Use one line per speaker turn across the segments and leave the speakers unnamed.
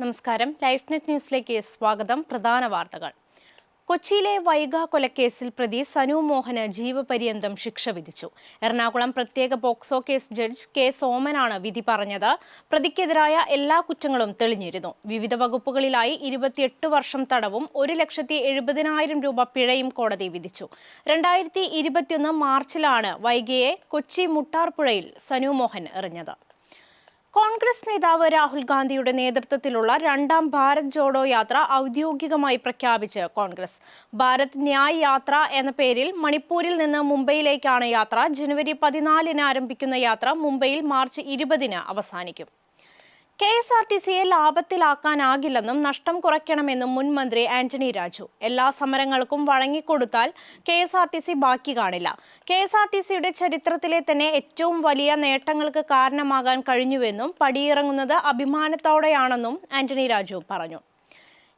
നമസ്കാരം. Life net ന്യൂസിലേക്ക് സ്വാഗതം. പ്രധാന വാർത്തകൾ. കൊച്ചിയിലെ വൈഗ കൊലക്കേസിൽ പ്രതി സനു മോഹന് ജീവപര്യന്തം ശിക്ഷ വിധിച്ചു. എറണാകുളം പ്രത്യേക പോക്സോ കേസ് ജഡ്ജ് കെ സോമനാണ് വിധി പറഞ്ഞത്. പ്രതിക്കെതിരായ എല്ലാ കുറ്റങ്ങളും തെളിഞ്ഞിരുന്നു. വിവിധ വകുപ്പുകളിലായി ഇരുപത്തിയെട്ട് വർഷം തടവും ഒരു ലക്ഷത്തി എഴുപതിനായിരം രൂപ പിഴയും കോടതി വിധിച്ചു. രണ്ടായിരത്തി ഇരുപത്തിയൊന്ന് മാർച്ചിലാണ് വൈഗയെ കൊച്ചി മുട്ടാർപ്പുഴയിൽ സനു മോഹൻ എറിഞ്ഞത്. കോൺഗ്രസ് നേതാവ് രാഹുൽ ഗാന്ധിയുടെ നേതൃത്വത്തിലുള്ള രണ്ടാം ഭാരത് ജോഡോ യാത്ര ഔദ്യോഗികമായി പ്രഖ്യാപിച്ച് കോൺഗ്രസ്. ഭാരത് ന്യായ് യാത്ര എന്ന പേരിൽ മണിപ്പൂരിൽ നിന്ന് മുംബൈയിലേക്കാണ് യാത്ര. ജനുവരി പതിനാലിന് ആരംഭിക്കുന്ന യാത്ര മുംബൈയിൽ മാർച്ച് ഇരുപതിന് അവസാനിക്കും. കെ എസ് ആർ ടി സിയെ ലാഭത്തിലാക്കാനാകില്ലെന്നും നഷ്ടം കുറയ്ക്കണമെന്നും മുൻ മന്ത്രി ആന്റണി രാജു. എല്ലാ സമരങ്ങൾക്കും വഴങ്ങിക്കൊടുത്താൽ K S R T C ബാക്കി കാണില്ല. കെ എസ് ആർ ടി സിയുടെ ചരിത്രത്തിലെ തന്നെ ഏറ്റവും വലിയ നേട്ടങ്ങൾക്ക് കാരണമാകാൻ കഴിഞ്ഞുവെന്നും പടിയിറങ്ങുന്നത് അഭിമാനത്തോടെയാണെന്നും ആന്റണി രാജു പറഞ്ഞു.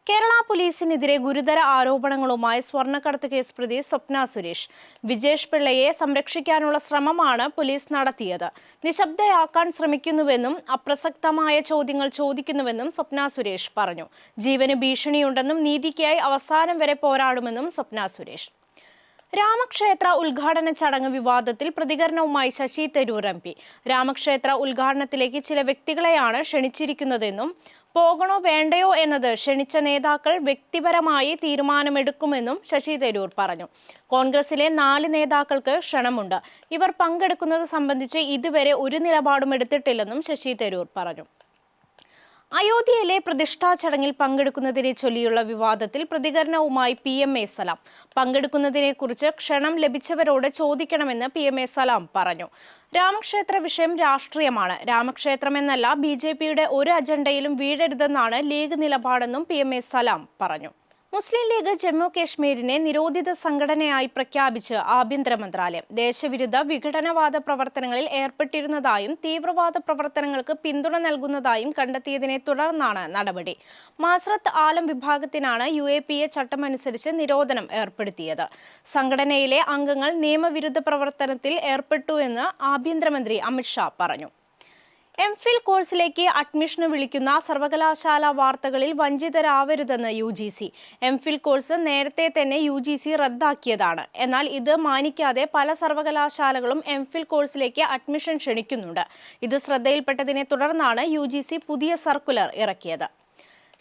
കേരള പോലീസിനെതിരെ ഗുരുതര ആരോപണങ്ങളുമായി സ്വർണക്കടത്ത് കേസ് പ്രതി സ്വപ്ന സുരേഷ്. വിജേഷ് പിള്ളയെ സംരക്ഷിക്കാനുള്ള ശ്രമമാണ് പോലീസ് നടത്തിയത്. നിശബ്ദയാക്കാൻ ശ്രമിക്കുന്നുവെന്നും അപ്രസക്തമായ ചോദ്യങ്ങൾ ചോദിക്കുന്നുവെന്നും സ്വപ്ന സുരേഷ് പറഞ്ഞു. ജീവന് ഭീഷണിയുണ്ടെന്നും നീതിക്കായി അവസാനം വരെ പോരാടുമെന്നും സ്വപ്ന സുരേഷ്. രാമക്ഷേത്ര ഉദ്ഘാടന ചടങ്ങ് വിവാദത്തിൽ പ്രതികരണവുമായി ശശി തരൂർ എം പി. രാമക്ഷേത്ര ഉദ്ഘാടനത്തിലേക്ക് ചില വ്യക്തികളെയാണ് ക്ഷണിച്ചിരിക്കുന്നതെന്നും പോകണോ വേണ്ടയോ എന്നത് ക്ഷണിച്ച നേതാക്കൾ വ്യക്തിപരമായി തീരുമാനമെടുക്കുമെന്നും ശശി തരൂർ പറഞ്ഞു. കോൺഗ്രസിലെ നാല് നേതാക്കൾക്ക് ക്ഷണമുണ്ട്. ഇവർ പങ്കെടുക്കുന്നത് സംബന്ധിച്ച് ഇതുവരെ ഒരു നിലപാടും എടുത്തിട്ടില്ലെന്നും ശശി തരൂർ പറഞ്ഞു. അയോധ്യയിലെ പ്രതിഷ്ഠാ ചടങ്ങിൽ പങ്കെടുക്കുന്നതിനെ ചൊല്ലിയുള്ള വിവാദത്തിൽ പ്രതികരണവുമായി പി എം എ സലാം. പങ്കെടുക്കുന്നതിനെക്കുറിച്ച് ക്ഷണം ലഭിച്ചവരോട് ചോദിക്കണമെന്ന് പി എം എ സലാം പറഞ്ഞു. രാമക്ഷേത്ര വിഷയം രാഷ്ട്രീയമാണ്. രാമക്ഷേത്രം എന്നല്ല ബി ജെ പിയുടെ ഒരു അജണ്ടയിലും വീഴരുതെന്നാണ് ലീഗ് നിലപാടെന്നും പി എം എ സലാം പറഞ്ഞു. മുസ്ലിം ലീഗ് ജമ്മു കാശ്മീരിനെ നിരോധിത സംഘടനയായി പ്രഖ്യാപിച്ച് ആഭ്യന്തര മന്ത്രാലയം. ദേശവിരുദ്ധ വിഘടനവാദ പ്രവർത്തനങ്ങളിൽ ഏർപ്പെട്ടിരുന്നതായും തീവ്രവാദ പ്രവർത്തനങ്ങൾക്ക് പിന്തുണ നൽകുന്നതായും കണ്ടെത്തിയതിനെ തുടർന്നാണ് നടപടി. മാസ്രത്ത് ആലം വിഭാഗത്തിനാണ് യു എ പി എ ചട്ടമനുസരിച്ച് നിരോധനം ഏർപ്പെടുത്തിയത്. സംഘടനയിലെ അംഗങ്ങൾ നിയമവിരുദ്ധ പ്രവർത്തനത്തിൽ ഏർപ്പെട്ടുവെന്ന് ആഭ്യന്തരമന്ത്രി അമിത്ഷാ പറഞ്ഞു. എം ഫിൽ കോഴ്സിലേക്ക് അഡ്മിഷന് വിളിക്കുന്ന സർവകലാശാല വാർത്തകളിൽ വഞ്ചിതരാവരുതെന്ന് U G C M phil course നേരത്തെ തന്നെ യു ജി സി റദ്ദാക്കിയതാണ്. എന്നാൽ ഇത് മാനിക്കാതെ പല സർവകലാശാലകളും എം ഫിൽ കോഴ്സിലേക്ക് അഡ്മിഷൻ ക്ഷണിക്കുന്നുണ്ട്. ഇത് ശ്രദ്ധയിൽപ്പെട്ടതിനെ തുടർന്നാണ് യു പുതിയ സർക്കുലർ ഇറക്കിയത്.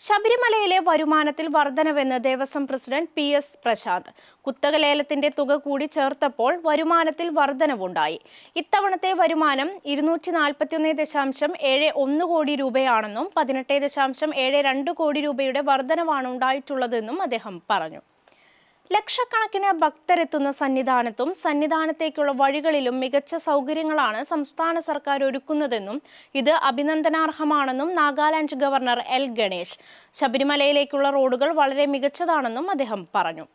ശബരിമലയിലെ വരുമാനത്തിൽ വർധനവെന്ന് Devaswom president P S Prasanth. കുത്തക ലേലത്തിന്റെ തുക കൂടി ചേർത്തപ്പോൾ വരുമാനത്തിൽ വർധനവുണ്ടായി. ഇത്തവണത്തെ വരുമാനം ഇരുന്നൂറ്റി നാൽപ്പത്തിയൊന്ന് ദശാംശം ഏഴ് ഒന്ന് കോടി രൂപയാണെന്നും പതിനെട്ട് ദശാംശം ഏഴ് രണ്ട് കോടി രൂപയുടെ വർധനവാണ് ഉണ്ടായിട്ടുള്ളതെന്നും അദ്ദേഹം പറഞ്ഞു. ലക്ഷക്കണക്കിന് ഭക്തരെത്തുന്ന സന്നിധാനത്തും സന്നിധാനത്തേക്കുള്ള വഴികളിലും മികച്ച സൗകര്യങ്ങളാണ് സംസ്ഥാന സർക്കാർ ഒരുക്കുന്നതെന്നും ഇത് അഭിനന്ദനാർഹമാണെന്നും നാഗാലാൻഡ് ഗവർണർ എൽ ഗണേഷ്. ശബരിമലയിലേക്കുള്ള റോഡുകൾ വളരെ മികച്ചതാണെന്നും അദ്ദേഹം പറഞ്ഞു.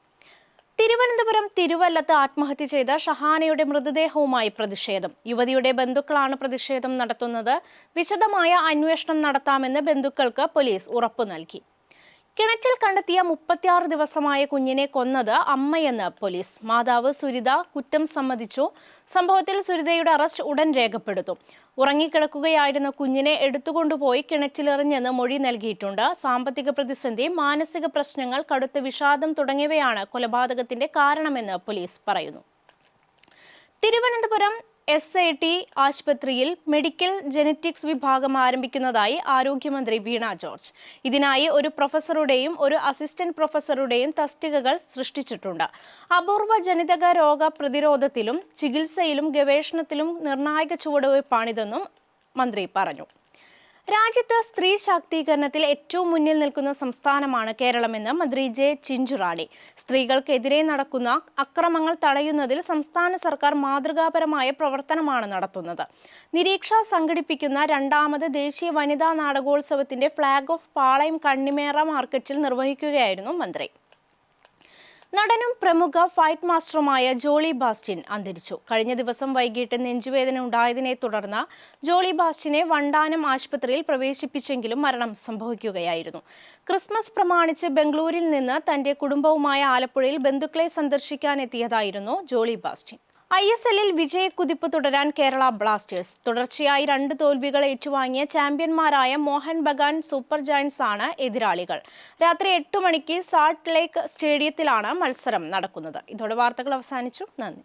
തിരുവനന്തപുരം തിരുവല്ലത്ത് ആത്മഹത്യ ചെയ്ത ഷഹാനയുടെ മൃതദേഹവുമായി പ്രതിഷേധം. യുവതിയുടെ ബന്ധുക്കളാണ് പ്രതിഷേധം നടത്തുന്നത്. വിശദമായ അന്വേഷണം നടത്താമെന്ന് ബന്ധുക്കൾക്ക് പോലീസ് ഉറപ്പു നൽകി. കിണറ്റിൽ കണ്ടെത്തിയ മുപ്പത്തിയാറ് ദിവസമായ കുഞ്ഞിനെ കൊന്നത് അമ്മയെന്ന് പോലീസ്. മാതാവ് സുരിത കുറ്റം സമ്മതിച്ചു. സംഭവത്തിൽ സുരിതയുടെ അറസ്റ്റ് ഉടൻ രേഖപ്പെടുത്തും. ഉറങ്ങിക്കിടക്കുകയായിരുന്ന കുഞ്ഞിനെ എടുത്തുകൊണ്ടുപോയി കിണറ്റിലെറിഞ്ഞെന്ന് മൊഴി നൽകിയിട്ടുണ്ട്. സാമ്പത്തിക പ്രതിസന്ധി മാനസിക പ്രശ്നങ്ങൾ കടുത്ത വിഷാദം തുടങ്ങിയവയാണ് കൊലപാതകത്തിന്റെ കാരണമെന്ന് പോലീസ് പറയുന്നു. തിരുവനന്തപുരം എസ് ഐ ടി ആശുപത്രിയിൽ മെഡിക്കൽ ജനറ്റിക്സ് വിഭാഗം ആരംഭിക്കുന്നതായി ആരോഗ്യമന്ത്രി വീണ ജോർജ്. ഇതിനായി ഒരു പ്രൊഫസറുടെയും ഒരു അസിസ്റ്റന്റ് പ്രൊഫസറുടെയും തസ്തികകൾ സൃഷ്ടിച്ചിട്ടുണ്ട്. അപൂർവ ജനിതക രോഗ പ്രതിരോധത്തിലും ചികിത്സയിലും ഗവേഷണത്തിലും നിർണായക ചുവടുവയ്പ്പാണിതെന്നും മന്ത്രി പറഞ്ഞു. രാജ്യത്ത് സ്ത്രീ ശാക്തീകരണത്തിൽ ഏറ്റവും മുന്നിൽ നിൽക്കുന്ന സംസ്ഥാനമാണ് കേരളമെന്ന് മന്ത്രി ജെ ചിഞ്ചുറാണി. സ്ത്രീകൾക്കെതിരെ നടക്കുന്ന അക്രമങ്ങൾ തടയുന്നതിൽ സംസ്ഥാന സർക്കാർ മാതൃകാപരമായ പ്രവർത്തനമാണ് നടത്തുന്നത്. നിരീക്ഷ സംഘടിപ്പിക്കുന്ന രണ്ടാമത് ദേശീയ വനിതാ നാടകോത്സവത്തിന്റെ ഫ്ളാഗ് ഓഫ് പാളയം കണ്ണിമേറ മാർക്കറ്റിൽ നിർവഹിക്കുകയായിരുന്നു മന്ത്രി. നടനും പ്രമുഖ ഫൈറ്റ് മാസ്റ്ററുമായ ജോളി ബാസ്റ്റിൻ അന്തരിച്ചു. കഴിഞ്ഞ ദിവസം വൈകിട്ട് നെഞ്ചുവേദന ഉണ്ടായതിനെ തുടർന്ന് ജോളി ബാസ്റ്റിനെ വണ്ടാനം ആശുപത്രിയിൽ പ്രവേശിപ്പിച്ചെങ്കിലും മരണം സംഭവിക്കുകയായിരുന്നു. ക്രിസ്മസ് പ്രമാണിച്ച് ബംഗളൂരിൽ നിന്ന് തന്റെ കുടുംബവുമായ ആലപ്പുഴയിൽ ബന്ധുക്കളെ സന്ദർശിക്കാനെത്തിയതായിരുന്നു ജോളി ബാസ്റ്റിൻ. ഐ എസ് എല്ലിൽ വിജയക്കുതിപ്പ് തുടരാൻ കേരള ബ്ലാസ്റ്റേഴ്സ്. തുടർച്ചയായി രണ്ട് തോൽവികൾ ഏറ്റുവാങ്ങിയ ചാമ്പ്യന്മാരായ മോഹൻ ബഗാൻ സൂപ്പർ ജയൻസ് ആണ് എതിരാളികൾ. രാത്രി എട്ട് മണിക്ക് സാൾട്ട് ലേക്ക് സ്റ്റേഡിയത്തിലാണ് മത്സരം നടക്കുന്നത്. ഇതോടെ വാർത്തകൾ അവസാനിച്ചു. നന്ദി.